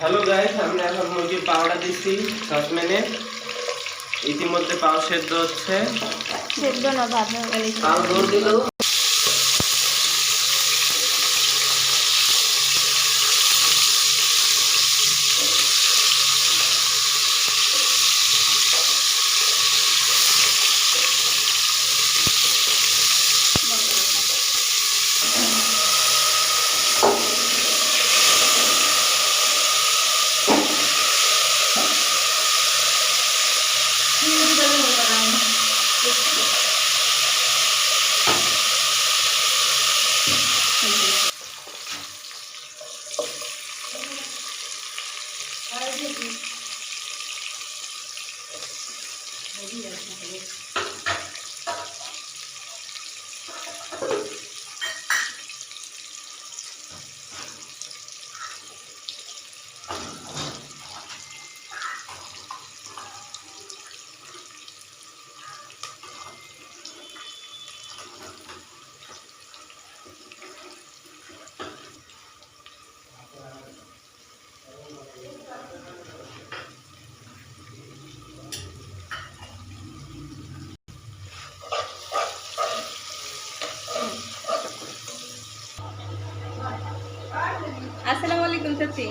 Hello guys আমি এখন মুরগির পাওয়াটা দিচ্ছি দশ মিনিট ইতিমধ্যে পাও সেদ্ধ হচ্ছে। Ahí ya está. আসসালামু আলাইকুম চাচি।